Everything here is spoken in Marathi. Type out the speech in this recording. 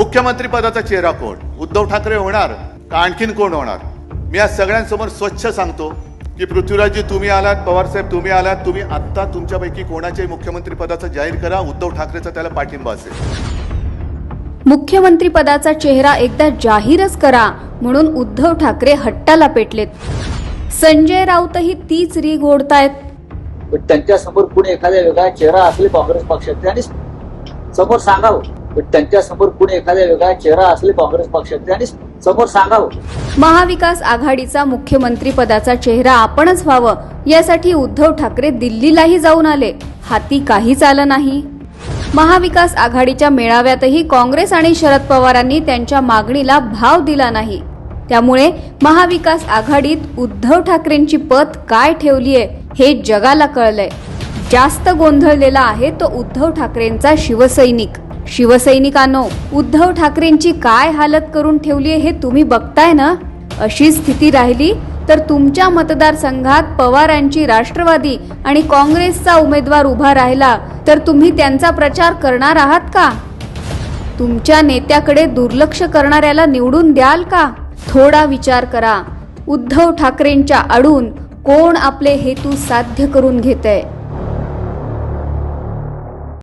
मुख्यमंत्री पदाचा चेहरा कोण? उद्धव ठाकरे होणार का आणखीन कोण होणार? मी आज सगळ्यांसमोर स्वच्छ सांगतो की पृथ्वीराजजी तुम्ही आलात पवारसाहेब तुम्ही आलात तुम्ही आत्ता तुमच्यापैकी कोणाच्याही मुख्यमंत्री पदाचं जाहीर करा उद्धव ठाकरेचा त्याला पाठिंबा असेल. मुख्यमंत्री पदाचा चेहरा एकदा जाहीरच करा म्हणून उद्धव ठाकरे हट्टाला पेटलेत. संजय राऊतही तीच रीग ओढतायत. पण त्यांच्यासमोर कुणी एखाद्या वेगळा चेहरा असले काँग्रेस पक्षाचे आणि समोर सांगावं. पण त्यांच्यासमोर कुणी एखादा वेगळा चेहरा असले काँग्रेस पक्षाचे आणि समोर सांगावं. महाविकास आघाडीचा मुख्यमंत्री पदाचा चेहरा आपणच व्हावं यासाठी उद्धव ठाकरे दिल्लीलाही जाऊन आले. हाती काहीच आलं नाही. महाविकास आघाडीच्या मेळाव्यातही काँग्रेस आणि शरद पवारांनी त्यांच्या मागणीला भाव दिला नाही. त्यामुळे महाविकास आघाडीत उद्धव ठाकरेंची पत काय ठेवलीये हे जगाला कळलंय. जास्त गोंधळलेला आहे तो उद्धव ठाकरेंचा शिवसैनिक. शिवसैनिकांनो उद्धव ठाकरेंची काय हालत करून ठेवली हे तुम्ही बघताय ना? अशी स्थिती राहिली तर तुमच्या मतदारसंघात पवारांची राष्ट्रवादी आणि काँग्रेसचा उमेदवार उभा राहिला तर तुम्ही त्यांचा प्रचार करणार आहात का? तुमच्या नेत्याकडे दुर्लक्ष करणाऱ्याला निवडून द्याल का? थोडा विचार करा. उद्धव ठाकरेंच्या आडून कोण आपले हेतू साध्य करून घेतय?